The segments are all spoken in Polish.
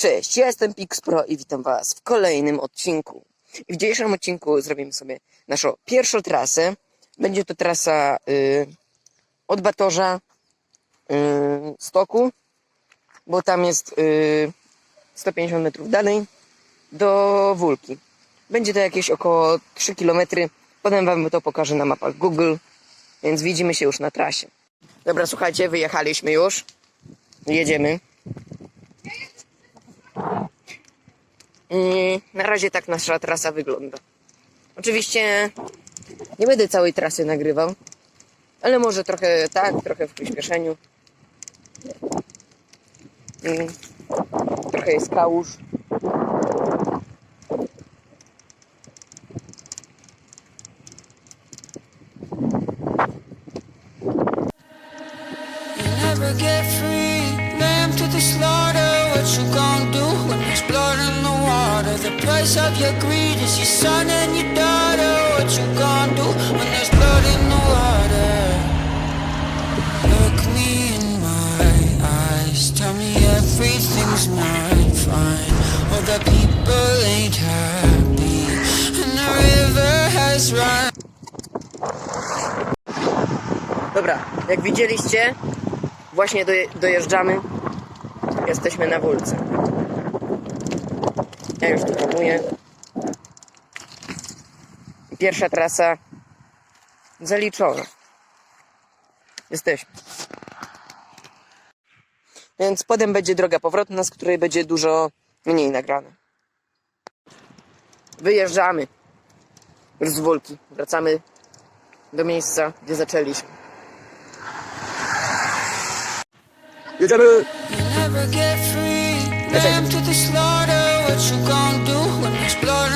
Cześć, ja jestem Pixpro i witam Was w kolejnym odcinku. W dzisiejszym odcinku zrobimy sobie naszą pierwszą trasę. Będzie to trasa y, od Batorza y, Stoku, bo tam jest y, 150 metrów dalej do Wólki. Będzie to jakieś około 3 km. Potem Wam to pokażę na mapach Google, więc widzimy się już na trasie. Dobra, słuchajcie, wyjechaliśmy już. Jedziemy. Na razie tak nasza trasa wygląda. Oczywiście nie będę całej trasy nagrywał, ale może trochę tak, trochę w przyspieszeniu. I trochę jest kałuż. Get free, lamb to the slaughter. What you gonna do when The price of your greed is your son and your daughter. What you gonna do when there's blood in the water? Look me in my eyes, tell me everything's not fine. All the people ain't happy, and the river has run. Dobra, jak widzieliście, właśnie doje, dojeżdżamy. Jesteśmy na Wólce. Ja już tu hamuję. Pierwsza trasa zaliczona. Jesteśmy. Więc potem będzie droga powrotna, z której będzie dużo mniej nagrane. Wyjeżdżamy już z Wólki. Wracamy do miejsca, gdzie zaczęliśmy. Jedziemy! You What you gonna do when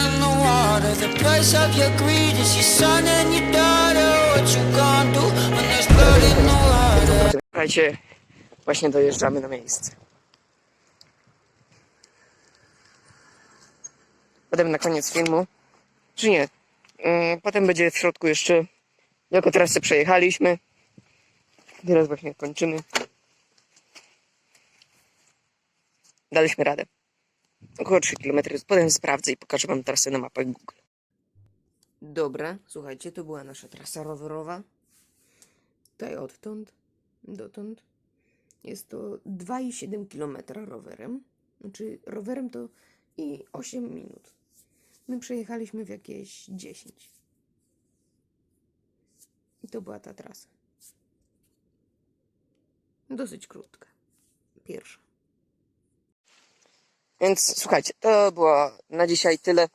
in the water? The price of your greed is your son and your daughter. What you gonna do when in the water? Słuchajcie, właśnie dojeżdżamy na miejsce. Potem na koniec filmu, czy nie, mm, potem będzie w środku jeszcze, jako trasę przejechaliśmy. Teraz właśnie kończymy. Daliśmy radę. Około 3 km. Potem sprawdzę i pokażę Wam trasę na mapach Google. Dobra, słuchajcie, to była nasza trasa rowerowa. Tutaj odtąd, dotąd. Jest to 2,7 km rowerem. Znaczy rowerem to i 8 minut. My przejechaliśmy w jakieś 10. I to była ta trasa. Dosyć krótka. Pierwsza. Więc słuchajcie, to było na dzisiaj tyle.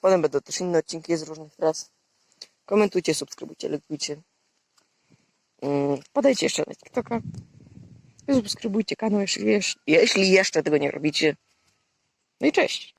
Potem będą też inne odcinki z różnych tras. Komentujcie, subskrybujcie, lajkujcie. Mm, Podajcie jeszcze na TikToka. Subskrybujcie kanał, jeśli, jeśli jeszcze tego nie robicie. No i cześć.